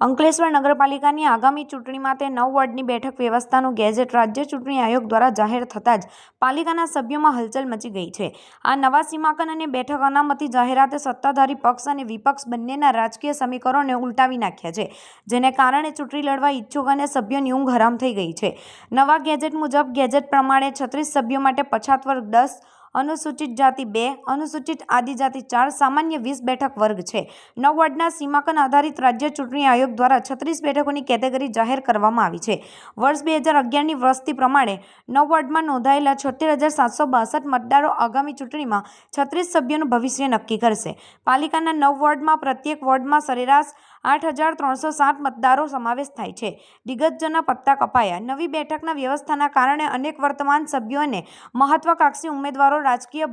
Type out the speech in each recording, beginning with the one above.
અંકલેશ્વર નગરપાલિકાની આગામી ચૂંટણી માટે નવ વોર્ડની બેઠક વ્યવસ્થાનું ગેજેટ રાજ્ય ચૂંટણી આયોગ દ્વારા જાહેર થતાં જ પાલિકાના સભ્યોમાં હલચલ મચી ગઈ છે. આ નવા સીમાંકન અને બેઠક અનામતી જાહેરાતે સત્તાધારી પક્ષ અને વિપક્ષ બંનેના રાજકીય સમીકરણોને ઉલટાવી નાખ્યા છે, જેને કારણે ચૂંટણી લડવા ઇચ્છુક અને સભ્યોની ઊંઘ હરામ થઈ ગઈ છે. નવા ગેજેટ મુજબ ગેજેટ પ્રમાણે છત્રીસ સભ્યો માટે પછાત વર્ગ દસ અનુસૂચિત જાતિ બે, અનુસૂચિત આદિજાતિ ચાર, સામાન્ય વીસ બેઠક વર્ગ છે. નવ વોર્ડના સીમાંકન આધારિત રાજ્ય ચૂંટણી આયોગ દ્વારા છત્રીસ બેઠકોની કેટેગરી જાહેર કરવામાં આવી છે. વર્ષ બે હજાર અગિયારની વસ્તી પ્રમાણે નવ વોર્ડમાં નોંધાયેલા છોતેર હજાર સાતસો બાસઠ મતદારો આગામી ચૂંટણીમાં છત્રીસ સભ્યોનું ભવિષ્ય નક્કી કરશે. પાલિકાના નવ વોર્ડમાં પ્રત્યેક વોર્ડમાં સરેરાશ આઠ હજાર ત્રણસો સાત મતદારો સમાવેશ થાય છે. દિગ્ગજોના પત્તા કપાયા. નવી બેઠકના વ્યવસ્થાના કારણે અનેક વર્તમાન સભ્યો અને મહત્વાકાંક્ષી ઉમેદવારો રાજકીય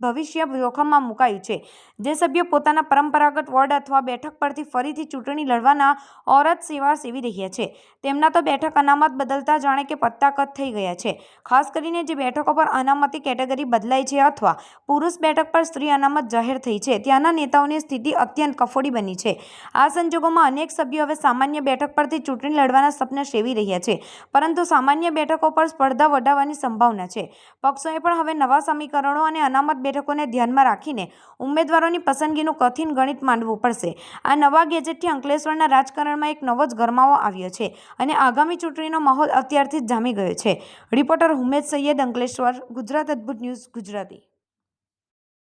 ભવિષ્ય જોખમમાં મુકાયું છે. જે સભ્યો પોતાના પરંપરાગત વોર્ડ અથવા બેઠક પરથી ફરીથી ચૂંટણી લડવાના ઓરત સેવા સેવી રહ્યા છે. તેમના તો બેઠક અનામત બદલતા જાણે કે પત્તા કટ થઈ ગયા છે. ખાસ કરીને જે બેઠકો પર અનામતી કેટેગરી બદલાઈ છે અથવા પુરુષ બેઠક પર સ્ત્રી અનામત જાહેર થઈ છે, ત્યાંના નેતાઓની સ્થિતિ અત્યંત કફોડી બની છે. આ સંજોગોમાં અનેક સભ્યો હવે સામાન્ય બેઠક પરથી ચૂંટણી લડવાના સપના સેવી રહ્યા છે. પરંતુ સામાન્ય બેઠકો પર સ્પર્ધા વધારવાની સંભાવના છે. પક્ષોએ પણ હવે નવા સમીકરણો અને અનામત બેઠકોને ધ્યાનમાં રાખીને ઉમેદવારોની પસંદગીનું કઠિન ગણિત માંડવું પડશે. આ નવા ગેજેટથી અંકલેશ્વરના રાજકારણમાં એક નવો જ ગરમાવો આવ્યો છે અને આગામી ચૂંટણીનો માહોલ અત્યારથી જ જામી ગયો છે. રિપોર્ટર હુમેદ સૈયદ, અંકલેશ્વર, ગુજરાત અદ્ભુત ન્યૂઝ ગુજરાતી.